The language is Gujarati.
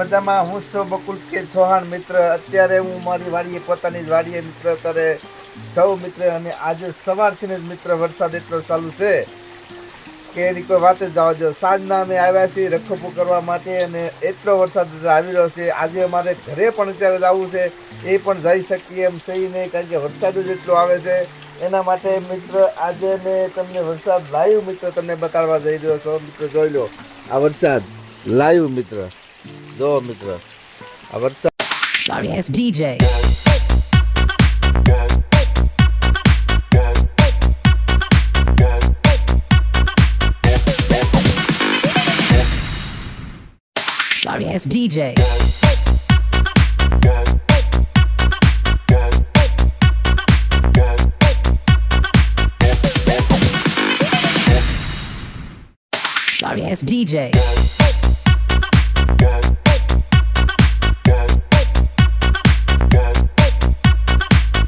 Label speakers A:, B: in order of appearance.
A: મજામાં. હું છું બકુલ કે ચૌહાણ મિત્ર. અત્યારે હું મારી વાડીએ, પોતાની જ વાડીએ મિત્ર. અત્યારે સૌ મિત્ર અને આજે સવારથી જ મિત્ર વરસાદ એટલો ચાલુ છે કે એની કોઈ વાત જ જવા દો. સાંજના અમે આવ્યા છીએ રખોપો કરવા માટે અને એટલો વરસાદ આવી રહ્યો છે. આજે અમારે ઘરે પણ અત્યારે જવું છે. એ પણ જઈ શકીએ એમ થઈ નહીં કારણ કે વરસાદ જ એટલો આવે છે. એના માટે મિત્ર, આજે મેં તમને વરસાદ લાઈવ મિત્ર તમને બતાડવા જઈ રહ્યો છો. મિત્ર, જોઈ લો આ વરસાદ. લાઈવ મિત્ર. જો મિત્ર આ વરસાદ
B: Sorry ass DJ. Sorry ass DJ. Sorry ass DJ.